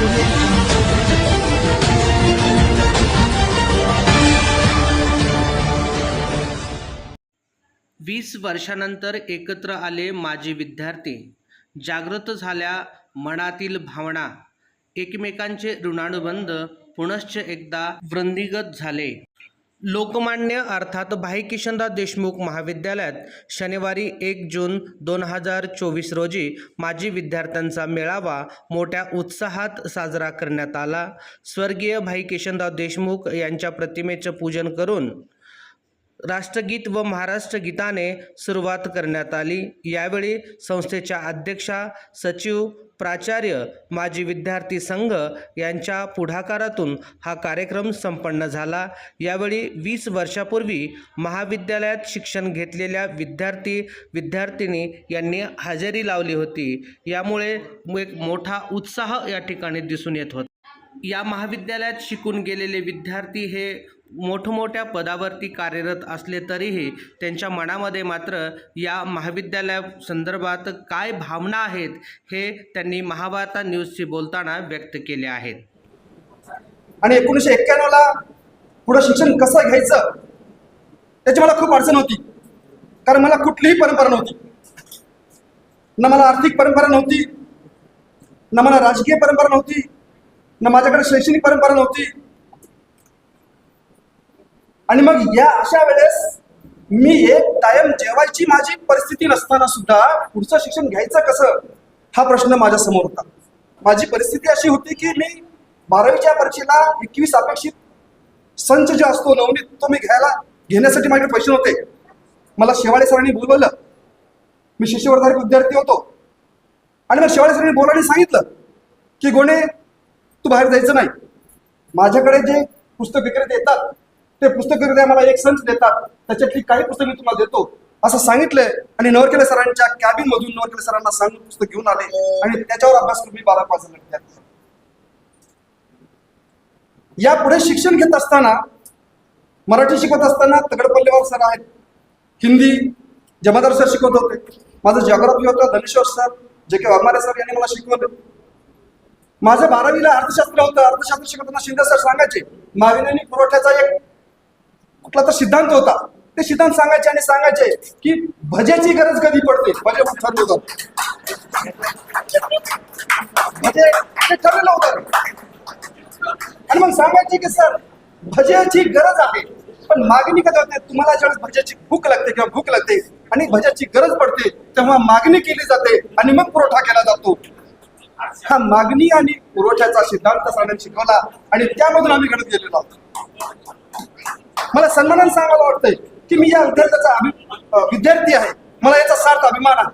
वीस वर्षानंतर एकत्र आले माजी विद्यार्थी. जागृत झाल्या मनातील भावना. एकमेकांचे ऋणानुबंध पुनश्च एकदा वृंदीगत झाले. लोकमान्य अर्थात भाई किशनदास देशमुख महाविद्यालयात शनिवारी एक जून दोन हजार चोवीस रोजी माजी विद्यार्थ्यांचा मेळावा मोठ्या उत्साहात साजरा करण्यात आला. स्वर्गीय भाई किशनदास देशमुख यांच्या प्रतिमेचं पूजन करून राष्ट्रगीत व महाराष्ट्र गीताने सुरुवात करण्यात आली. यावेळी संस्थेच्या अध्यक्षा सचिव प्राचार्य माजी विद्यार्थी संघ यांच्या पुढाकारातून हा कार्यक्रम संपन्न झाला. यावेळी वीस वर्षापूर्वी महाविद्यालयात शिक्षण घेतलेल्या विद्यार्थी विद्यार्थिनी यांनी हजेरी लावली होती. यामुळे एक मोठा उत्साह या ठिकाणी दिसून येत होता. या महाविद्यालयात शिकून गेलेले विद्यार्थी हे मोठमोठ्या पदावरती कार्यरत असले तरीही त्यांच्या मनामध्ये मात्र या महाविद्यालया संदर्भात काय भावना आहेत हे त्यांनी महाभारता न्यूजशी बोलताना व्यक्त केले आहेत. आणि एकोणीसशे एक्क्याण्णवला पुढं शिक्षण कसं घ्यायचं? त्याची मला खूप अडचण होती. कारण मला कुठलीही परंपरा नव्हती. ना मला आर्थिक परंपरा नव्हती. ना मला राजकीय परंपरा नव्हती. ना माझ्याकडे शैक्षणिक परंपरा नव्हती. आणि मग या अशा वेळेस मी एक कायम जेवायची माझी परिस्थिती नसताना सुद्धा पुढचं शिक्षण घ्यायचं कसं? हा प्रश्न माझ्यासमोर होता. माझी परिस्थिती अशी होती की मी बारावीच्या परीक्षेला एकवीस अपेक्षित संच जो असतो नवनीत तो मी घ्यायला घेण्यासाठी माझ्याकडे पैसे नव्हते. मला शेवाळे सरांनी बोलवलं. मी शिष्यवर्धारक विद्यार्थी होतो. आणि मग शेवाळे सरांनी बोलायला सांगितलं की गोणे तू बाहेर जायचं नाही. माझ्याकडे जे पुस्तक विक्रेते येतात ते पुस्तक विक्रेते मला एक संच देतात. त्याच्यातली काही पुस्तक मी तुम्हाला देतो. असं सांगितलंय. आणि नवरकेले सरांच्या कॅबिन मधून नवरकेले सरांना सांगून पुस्तक घेऊन आले. आणि त्याच्यावर अभ्यास करून मी बारा पाच या पुढे शिक्षण घेत असताना मराठी शिकवत असताना तगडपल्लेवार सर आहेत. हिंदी जमादार सर शिकवत होते. माझं जॉग्राफी होतं धनेश्वर सर जे के वाघमारे सर यांनी मला शिकवलं. माझं बारावीला अर्थशास्त्र होतं. अर्थशास्त्र शिकवताना शिंदे सर सांगायचे मागणी पुरवठ्याचा एक कुठला तर सिद्धांत होता. ते सिद्धांत सांगायचे आणि सांगायचे की भजेची गरज कधी पडते? भजे मग ठरलं होतं. भजे ते ठरलेलं होतं. आणि मग सांगायचे की सर भजेची गरज आहे पण मागणी कधी होते? तुम्हाला ज्यावेळेस भज्याची भूक लागते किंवा भूक लागते आणि भज्याची गरज पडते तेव्हा मागणी केली जाते आणि मग पुरवठा केला जातो. हा मागणी आणि पुरवठ्याचा सिद्धांत सरांनी शिकवला आणि त्यामधून आम्ही घडत गेलेलो आहोत. मला सन्मानाने सांगायला वाटतंय की मी या विद्यार्थ्याचा विद्यार्थी आहे. मला याचा सार्थ अभिमान आहे.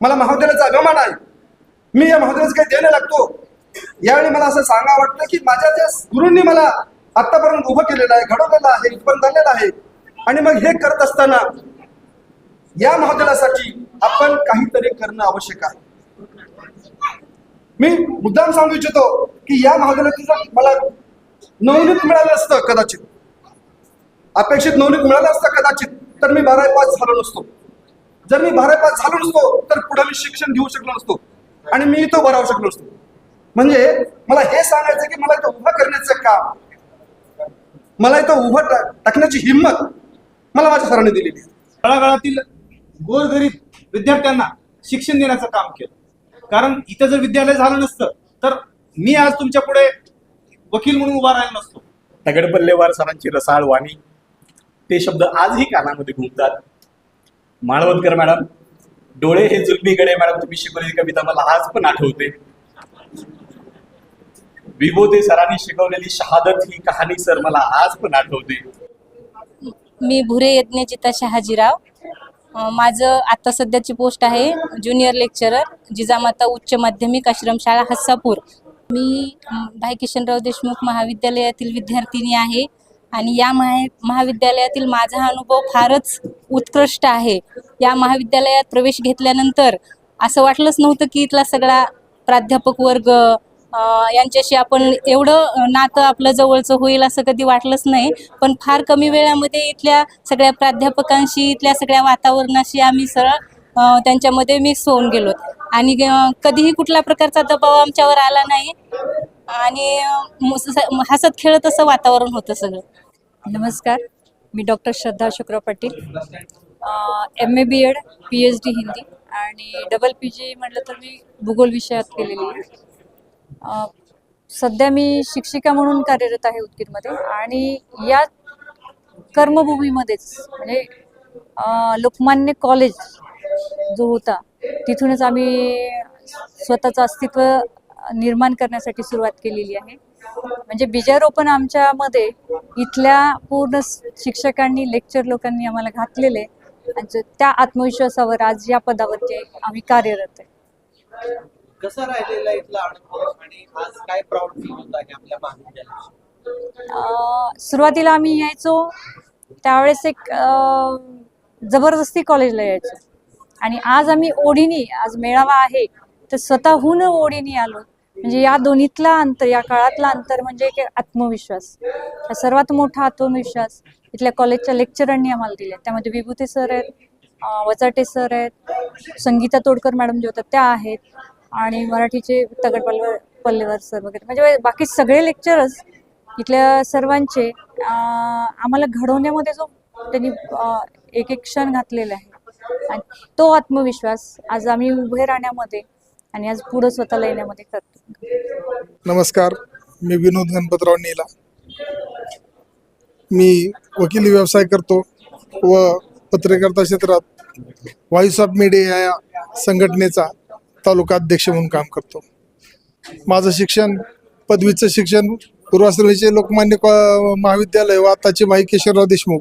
मला महाविद्यालयाचा अभिमान आहे. मी या महाविद्यालयाचं काही देणं लागतो. यावेळी मला असं सांगा वाटतं की माझ्या ज्या गुरूंनी मला आतापर्यंत उभं केलेलं आहे घडवलेलं आहे उत्पन्न झालेलं आहे आणि मग हे करत असताना या महाविद्यालयासाठी आपण काहीतरी करणं आवश्यक आहे. मी मुद्दाम सांगू इच्छितो की या महाविद्यालयाचं मला नवनीत मिळालं असतं कदाचित अपेक्षित नवनीत मिळालं असतं कदाचित तर मी बारावी पास झालो नसतो. जर मी बारावी पास झालो नसतो तर पुढे मी शिक्षण घेऊ शकलो नसतो आणि मी इथं उभं राहू शकलो नसतो. म्हणजे मला हे सांगायचं की मला इथं उभं करण्याचं काम मला इथं उभं टाकण्याची हिंमत मला माझ्या सरांनी दिलेली आहे. तळागाळातील गोरगरीब विद्यार्थ्यांना शिक्षण देण्याचं काम केलं. कारण इथं जर विद्यालय झालं नसतं तर मी आज तुमच्यापुढे वकील म्हणून उभा राहिलो नसतो. तगडपल्लेवार सरांची रसाळ वाणी ते शब्द आजही कानामध्ये घुमतात. माळवणकर मॅडम डोळे हे जुलमीकडे मॅडम तुम्ही शिकवलेली कविता मला आज पण आठवते. विभोते सरांनी शिकवलेली शहादत ही कहाणी सर मला आज पण आठवते. मी भुरे यज्ञचिता शहाजीराव. माझं आता सध्याची पोस्ट आहे ज्युनियर लेक्चरर जिजामाता उच्च माध्यमिक आश्रमशाळा हस्सापूर. मी भाई किशनराव देशमुख महाविद्यालयातील विद्यार्थिनी आहे. आणि या महा महाविद्यालयातील माझा अनुभव फारच उत्कृष्ट आहे. या महाविद्यालयात प्रवेश घेतल्यानंतर असं वाटलंच नव्हतं की इथला सगळा प्राध्यापक वर्ग यांच्याशी आपण एवढं नातं आपलं जवळचं होईल असं कधी वाटलंच नाही. पण फार कमी वेळामध्ये इथल्या सगळ्या प्राध्यापकांशी इथल्या सगळ्या वातावरणाशी आम्ही सरळ त्यांच्यामध्ये मिक्स होऊन गेलो. आणि कधीही कुठल्या प्रकारचा दबाव आमच्यावर आला नाही. आणि मुस- हसत खेळत असं वातावरण होतं सगळं. नमस्कार. मी doctor Shraddha Shukra Patil. M A B Ed P H D Hindi आणि डबल पी जी म्हटलं तर मी भूगोल विषयात केलेली आहे. सध्या मी शिक्षिका म्हणून कार्यरत आहे उदगीरमध्ये आणि या कर्मभूमीमध्येच म्हणजे लोकमान्य कॉलेज जो होता तिथूनच आम्ही स्वतःचं अस्तित्व निर्माण करण्यासाठी सुरुवात केलेली आहे. म्हणजे बीजारोपण आमच्यामध्ये इथल्या पूर्ण शिक्षकांनी लेक्चर लोकांनी आम्हाला घातलेले आणि त्या आत्मविश्वासावर आज या पदावरती आम्ही कार्यरत आहे. कसा राहिलेला इथला अनुभव आणि आज काय प्राऊड फील होत आहे आपल्या सुरुवातीला आम्ही यायचो त्यावेळेस एक जबरदस्ती कॉलेजला यायचो. आणि आज आम्ही ओढीनी आज मेळावा आहे तर स्वतःहून ओढीनी आलो. म्हणजे या दोन्हीतला अंतर या काळातला अंतर म्हणजे एक आत्मविश्वास. हा सर्वात मोठा आत्मविश्वास. इथल्या कॉलेजच्या लेक्चरांनी आम्हाला दिले त्यामध्ये विभूती सर आहेत वचाटे सर आहेत संगीता तोडकर मॅडम जे होतात त्या आहेत आणि मराठीचे तगड पल्लवर पल्लेवर सर वगैरे. म्हणजे बाकी सगळे लेक्चरच इथल्या सर्वांचे आम्हाला घडवण्यामध्ये जो त्यांनी एक एक क्षण घातलेला आहे. आणि तो आत्मविश्वास आज आम्ही उभे राहण्यामध्ये आणि आज पुढे स्वतःला येण्यामध्ये करतो नमस्कार मी विनोद गणपतराव नेला. मी वकिली व्यवसाय करतो व पत्रकारिता क्षेत्रात व्हॉइस ऑफ मीडिया या संघटनेचा तालुका अध्यक्ष म्हणून काम करतो. माझं शिक्षण पदवीचं शिक्षण पूर्वाश्रमीचे लोकमान्य कॉ- महाविद्यालय व आताचे भाई केशवराव देशमुख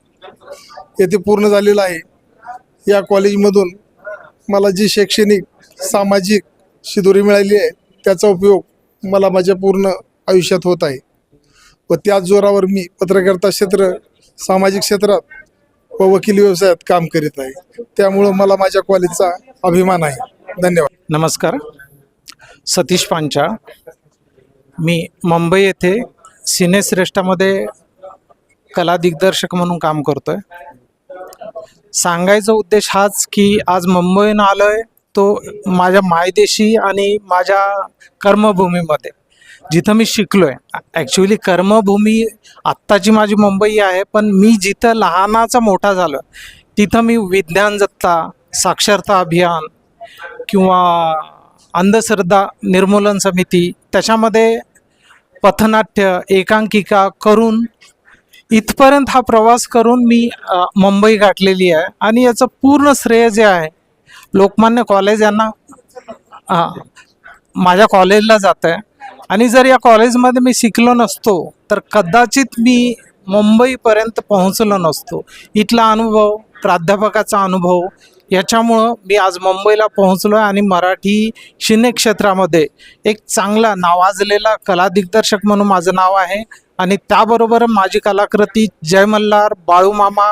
येथे पूर्ण झालेलं आहे. या कॉलेजमधून मला जी शैक्षणिक सामाजिक शिदोरी मिळाली आहे त्याचा उपयोग मला माझ्या पूर्ण आयुष्यात होत आहे. व त्याच जोरावर मी पत्रकारिता क्षेत्र सामाजिक क्षेत्रात व वकील व्यवसायात काम करीत आहे. त्यामुळं मला माझ्या कॉलेजचा अभिमान आहे. धन्यवाद. नमस्कार. सतीश पांचाळ मी मुंबई येथे सिनेश्रेष्ठामध्ये कला दिग्दर्शक म्हणून काम करतो आहे सांगायचा उद्देश हाच की आज मुंबईन आलं आहे तो माझ्या मायदेशी आणि माझ्या कर्मभूमीमध्ये. जिथं मी शिकलोय. ॲक्च्युली कर्मभूमी आत्ताची माझी मुंबई आहे पण मी जिथं लहानाचा मोठा झालो तिथं मी विज्ञान जत्ता साक्षरता अभियान किंवा अंधश्रद्धा निर्मूलन समिती त्याच्यामध्ये पथनाट्य एकांकिका करून इथपर्यंत हा प्रवास करून मी मुंबई गाठलेली आहे. आणि याचं पूर्ण श्रेय जे आहे लोकमान्य कॉलेज यांना हां माझ्या कॉलेजला जात आहे आणि जर या कॉलेजमध्ये मी शिकलो नसतो तर कदाचित मी मुंबईपर्यंत पोहोचलो नसतो. इथला अनुभव प्राध्यापकाचा अनुभव याच्यामुळं मी आज मुंबईला पोहोचलो आहे आणि मराठी सिने क्षेत्रामध्ये एक चांगला नावाजलेला कला दिग्दर्शक म्हणून माझं नाव आहे. आणि त्याबरोबर माझी कलाकृती जय मल्हार बाळूमामा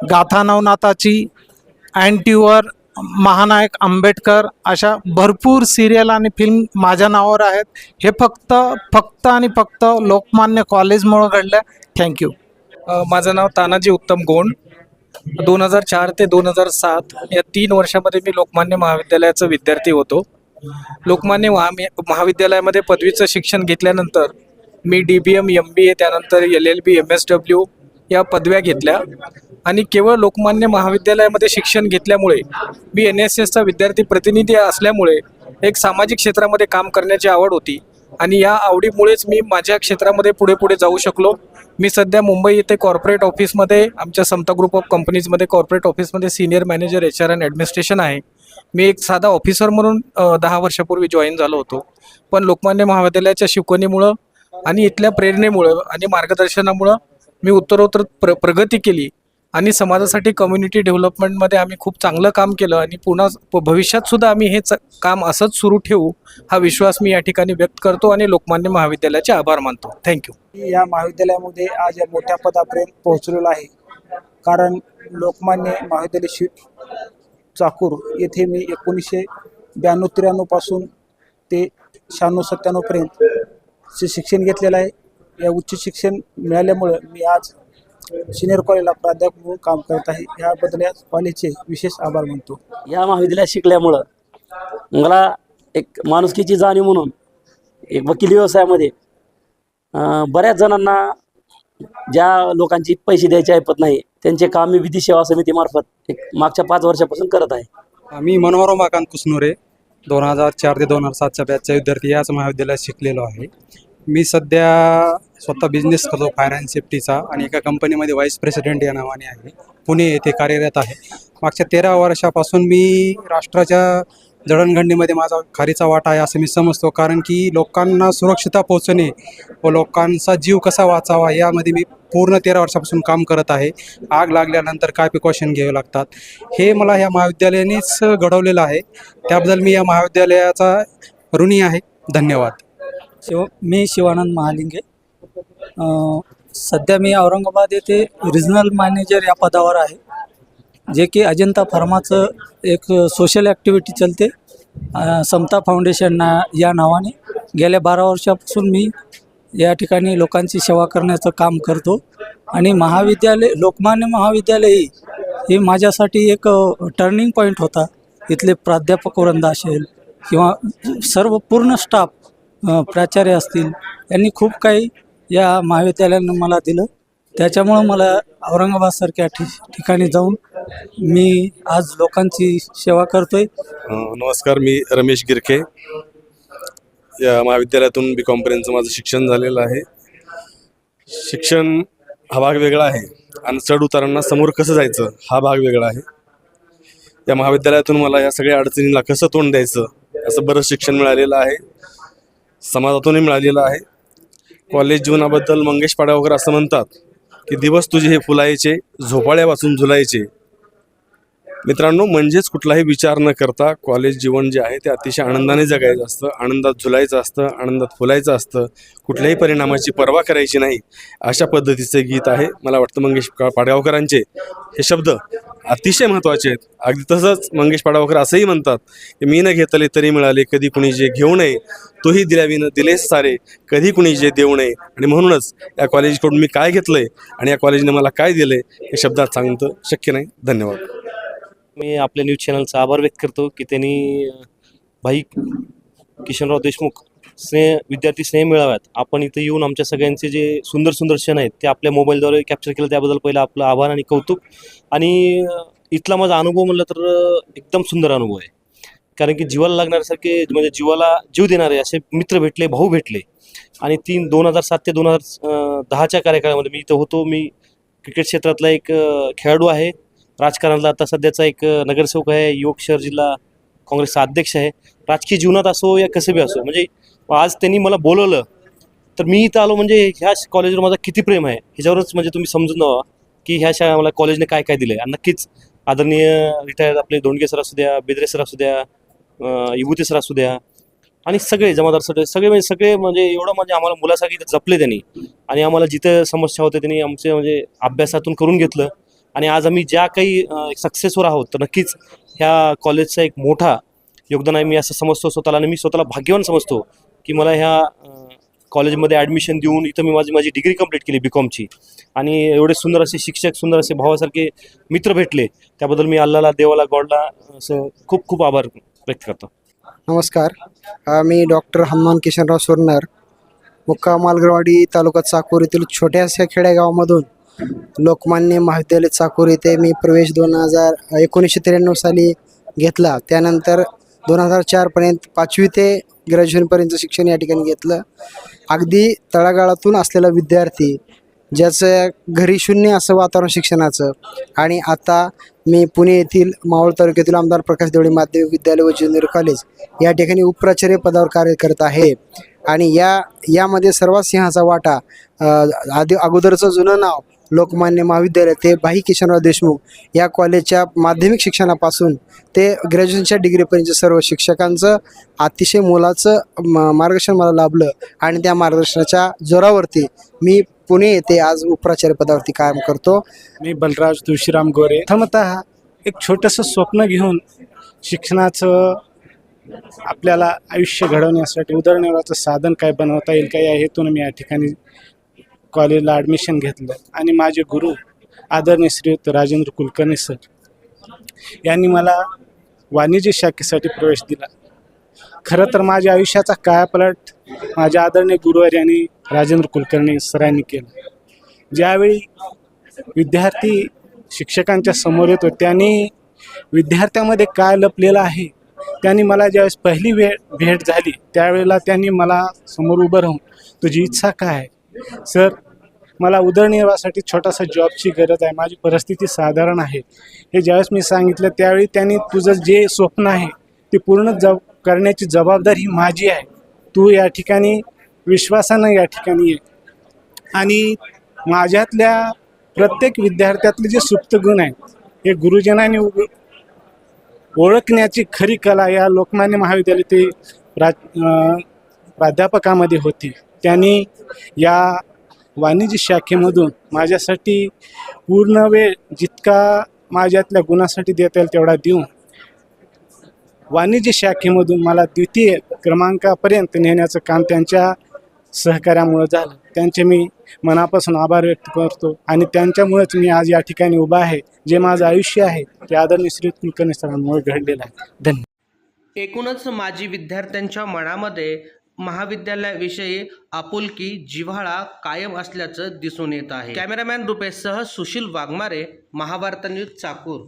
गाथा नवनाथाची अँटीवर महानायक आंबेडकर अशा भरपूर सिरियल आणि फिल्म माझ्या नावावर आहेत. हे फक्त फक्त आणि फक्त लोकमान्य कॉलेजमुळं घडलं. थँक्यू माझं नाव तानाजी उत्तम गोंड. दोन हजार चार ते दोन हजार सात या तीन वर्षामध्ये मी लोकमान्य महाविद्यालयाचा विद्यार्थी होतो. लोकमान्य महावि महाविद्यालयामध्ये पदवीचं शिक्षण घेतल्यानंतर मी D B M M B A त्यानंतर L L B M S W या पदव्या घेतल्या आणि केवळ लोकमान्य महाविद्यालयामध्ये शिक्षण घेतल्यामुळे मी एन एस एसचा विद्यार्थी प्रतिनिधी असल्यामुळे एक सामाजिक क्षेत्रामध्ये काम करण्याची आवड होती आणि या आवडीमुळेच मी माझ्या क्षेत्रामध्ये पुढे पुढे जाऊ शकलो. मी सध्या मुंबई येथे कॉर्पोरेट ऑफिसमध्ये आमच्या समता ग्रुप ऑफ कंपनीजमध्ये कॉर्पोरेट ऑफिसमध्ये senior manager H R and administration आहे. मी एक साधा ऑफिसर म्हणून दहा वर्षापूर्वी जॉईन झालो होतो. पण लोकमान्य महाविद्यालयाच्या शिकवणीमुळं आणि इथल्या प्रेरणेमुळं आणि मार्गदर्शनामुळं मी उत्तरोत्तर प्र प्रगती केली आणि समाजासाठी कम्युनिटी डेव्हलपमेंटमध्ये आम्ही खूप चांगलं काम केलं आणि पुन्हा प- आम्ही हे च- काम असंच सुरू ठेवू हा विश्वास मी या ठिकाणी व्यक्त करतो आणि लोकमान्य महाविद्यालयाचे आभार मानतो. थँक्यू या महाविद्यालयामध्ये आज या मोठ्या पदापर्यंत पोहोचलेलो आहे. कारण लोकमान्य महाविद्यालय शि चाकूर येथे मी एकोणीसशे ब्याण्णव त्र्याण्णवपासून ते शहाण्णव सत्त्याण्णवपर्यंत शिक्षण घेतलेलं आहे. या उच्च शिक्षण मिळाल्यामुळं मी आज सिनियर कॉलेजला प्राध्यापक म्हणून काम करत आहे. याबद्दल या कॉलेजचे विशेष आभार मानतो. या महाविद्यालयात शिकल्यामुळं मला एक माणुसकीची जाणीव म्हणून एक वकिली व्यवसायामध्ये बऱ्याच जणांना ज्या लोकांची पैसे द्यायचे ऐपत नाही त्यांचे काम मी विधी सेवा समितीमार्फत एक मागच्या पाच वर्षापासून करत आहे. मी मनोहर उमाकांत कुसनुरे दोन हजार चार ते दोन हजार सातच्या बॅचचा विद्यार्थी याच महाविद्यालयात शिकलेलो आहे. मी सध्या स्वतः बिझनेस करतो फायर अँड सेफ्टीचा आणि एका कंपनीमध्ये व्हाईस प्रेसिडेंट या नावाने आहे. पुणे येथे कार्यरत आहे. मागच्या तेरा वर्षापासून मी राष्ट्राच्या जडणघडणीमध्ये माझा खारीचा वाटा आहे असं मी समजतो. कारण की लोकांना सुरक्षितता पोहोचणे व लोकांचा जीव कसा वाचावा यामध्ये मी पूर्ण तेरा वर्षापासून काम करत आहे. आग लागल्यानंतर काय प्रिकॉशन घ्यावे लागतात? हे मला ह्या महाविद्यालयानेच घडवलेलं आहे. त्याबद्दल मी या महाविद्यालयाचा ऋणी आहे. धन्यवाद. शिव मी शिवानंद महालिंगे. सध्या मी औरंगाबाद येथे रिजनल मॅनेजर या पदावर आहे जे की अजंता फार्माचं एक सोशल ॲक्टिव्हिटी चलते. समता फाउंडेशन ना या नावाने गेल्या बारा वर्षापासून मी या ठिकाणी लोकांची सेवा करण्याचं काम करतो. आणि महाविद्यालय लोकमान्य महाविद्यालय हे माझ्यासाठी एक टर्निंग पॉईंट होता. इथले प्राध्यापक वृंद असेल किंवा सर्व पूर्ण स्टाफ प्राचार्य असतील यांनी खूप काही या महाविद्यालयानं मला दिलं. त्याच्यामुळं मला औरंगाबादसारख्या ठि ठिकाणी जाऊन मी आज लोकांची सेवा करतोय. नमस्कार मी रमेश गिरके या महाविद्यालयातून बी कॉमपर्यंतचं माझं शिक्षण झालेलं आहे. शिक्षण हा भाग वेगळा आहे आणि चढ उतारांना समोर कसं जायचं हा भाग वेगळा आहे. या महाविद्यालयातून मला या सगळ्या अडचणींना कसं तोंड द्यायचं असं बरंच शिक्षण मिळालेलं आहे. समाजातूनही मिळालेलं आहे. कॉलेज जीवनाबद्दल मंगेश पाडगावकर असं म्हणतात की दिवस तुझे हे फुलायचे झोपाळ्यापासून झुलायचे. मित्रांनो म्हणजेच कुठलाही विचार न करता कॉलेज जीवन जे आहे ते अतिशय आनंदाने जगायचं असतं आनंदात झुलायचं असतं आनंदात फुलायचं असतं कुठल्याही परिणामाची पर्वा करायची नाही अशा पद्धतीचं गीत आहे. मला वाटतं मंगेश पाडगावकरांचे हे शब्द अतिशय महत्त्वाचे आहेत. अगदी तसंच मंगेश पाडगावकर असंही म्हणतात की मी न घेतले तरी मिळाले कधी कुणी जे घेऊ नये तोही दिल्याविनं दिलेस सारे कधी कुणी जे देऊ नये. आणि म्हणूनच या कॉलेजकडून मी काय घेतलंय आणि या कॉलेजने मला काय दिलंय हे शब्दात सांगणं शक्य नाही. धन्यवाद. मी आपल्या न्यूज चॅनलचा आभार व्यक्त करतो की त्यांनी भाई किशनराव देशमुख स्नेह विद्यार्थी स्नेह मिळाव्यात आपण इथं येऊन आमच्या सगळ्यांचे जे सुंदर सुंदर क्षण आहेत ते आपल्या मोबाईलद्वारे कॅप्चर केलं. त्याबद्दल पहिलं आपलं आभार आणि कौतुक. आणि इथला माझा अनुभव म्हणलं तर एकदम सुंदर अनुभव आहे. कारण की जीवाला लागणाऱ्यासारखे म्हणजे जीवाला जीव देणारे असे मित्र भेटले भाऊ भेटले. आणि तीन दोन हजार सात ते दोन हजार दहाच्या कार्यकाळामध्ये मी इथं होतो. मी क्रिकेट क्षेत्रातला एक खेळाडू आहे. राजकारणातला आता सध्याचा एक नगरसेवक आहे युवक शहर जिल्हा काँग्रेसचा अध्यक्ष आहे. राजकीय जीवनात असो या कसं बी असो म्हणजे आज त्यांनी मला बोलवलं तर मी इथं आलो म्हणजे ह्या कॉलेजवर माझा किती प्रेम आहे? ह्याच्यावरच म्हणजे तुम्ही समजून जावा की ह्या शाळा मला कॉलेजने काय काय दिलं आहे आणि नक्कीच आदरणीय रिटायर्ड आपले दोंडगे सर असू द्या बेदरे सर असू द्या युगुते सर असू द्या आणि सगळे जमादार सर सगळे म्हणजे सगळे म्हणजे एवढं म्हणजे आम्हाला मुलासारखी इथं जपले त्यांनी. आणि आम्हाला जिथं समस्या होत्या त्यांनी आमचे म्हणजे अभ्यासातून करून घेतलं. आणि आज आम्ही ज्या काही सक्सेसवर आहोत तर नक्कीच ह्या कॉलेजचा एक मोठा योगदान आहे मी असं समजतो स्वतःला आणि मी स्वतःला भाग्यवान समजतो की मला ह्या कॉलेजमध्ये ॲडमिशन देऊन इथं मी माझी माझी डिग्री कंप्लीट केली बी कॉमची आणि एवढे सुंदर असे शिक्षक सुंदर असे भावासारखे मित्र भेटले त्याबद्दल मी अल्लाला देवाला गॉडला असं खूप खूप आभार व्यक्त करतो. नमस्कार. मी डॉक्टर हनुमान किशनराव सुरनर मुक्काम मालगरवाडी तालुका चाकूर येथील छोट्याशा खेडेगावामधून लोकमान्य महाविद्यालय चाकूर येथे मी प्रवेश दोन हजार एकोणीसशे त्र्याण्णव साली घेतला. त्यानंतर दोन हजार चारपर्यंत पाचवी ते ग्रॅज्युएशनपर्यंत शिक्षण या ठिकाणी घेतलं. अगदी तळागाळातून असलेला विद्यार्थी ज्याचं घरी शून्य असं वातावरण शिक्षणाचं आणि आता मी पुणे येथील मावळ तालुक्यातील आमदार प्रकाश देवळे माध्यमिक विद्यालय व ज्युनियर कॉलेज या ठिकाणी उपप्राचार्य पदावर कार्य करत आहे. आणि या यामध्ये सर्वात सिंहाचा वाटा आधी अगोदरचं जुनं नाव लोकमान्य महाविद्यालय ते भाई किशनराव देशमुख या कॉलेजच्या माध्यमिक शिक्षणापासून ते ग्रॅज्युएशनच्या डिग्रीपर्यंत सर्व शिक्षकांचं अतिशय मोलाचं म मार्गदर्शन मला लाभलं आणि त्या मार्गदर्शनाच्या जोरावरती मी पुणे येथे आज उपप्राचार्य पदावरती काम करतो. मी बलराज तुळशीराम गोरे. प्रथमतः एक छोटंसं स्वप्न घेऊन शिक्षणाचं आपल्याला आयुष्य घडवण्यासाठी उदरनिर्वाहाचं साधन काय बनवता येईल काय या हेतून मी या ठिकाणी कॉलेजला ॲडमिशन घेतलं. आणि माझे गुरु आदरणीय श्रीयुक्त राजेंद्र कुलकर्णी सर यांनी मला वाणिज्य शाखेसाठी प्रवेश दिला. खरं तर माझ्या आयुष्याचा कायापलट माझ्या आदरणीय गुरुवार आणि राजेंद्र कुलकर्णी सरांनी केलं. ज्यावेळी विद्यार्थी शिक्षकांच्या समोर येतो त्यांनी विद्यार्थ्यामध्ये काय लपलेलं आहे त्यांनी मला ज्यावेळेस पहिली वेळ भेट झाली त्यावेळेला त्यांनी मला समोर उभं राहून तुझी इच्छा काय आहे? सर मला उदरनिर्वाहासाठी छोटासा जॉबची गरज आहे. माझी परिस्थिती साधारण आहे. हे ज्यावेळेस मी सांगितलं त्यावेळी त्यांनी तुझं जे स्वप्न आहे ते पूर्ण जब करण्याची जबाबदारी ही माझी आहे. तू या ठिकाणी विश्वासानं या ठिकाणी ये. आणि माझ्यातल्या प्रत्येक विद्यार्थ्यातले जे सुप्त गुण आहेत हे गुरुजनांनी उग- ओळखण्याची खरी कला या लोकमान्य महाविद्यालय ते प्रा प्राध्यापकामध्ये होती. त्यांनी या वाणिज्य शाखेमधून माझ्यासाठी पूर्ण वेळ जितका माझ्यातल्या गुणासाठी देता येईल तेवढा देऊन वाणिज्य शाखेमधून मला द्वितीय क्रमांकापर्यंत नेण्याचं काम त्यांच्या सहकार्यामुळं झालं. त्यांचे मी मनापासून आभार व्यक्त करतो आणि त्यांच्यामुळेच मी आज या ठिकाणी उभा आहे. जे माझं आयुष्य आहे ते आदरणीय श्री कुलकर्णी सरांमुळे घडलेलं आहे. धन्यवाद एकूणच माजी विद्यार्थ्यांच्या मनामध्ये महाविद्यालयाविषयी आपुलकी जिव्हाळा कायम असल्याचं दिसून येत आहे. कॅमेरामॅन रुपेशसह सुशील वाघमारे महाभारत न्यूज चाकूर.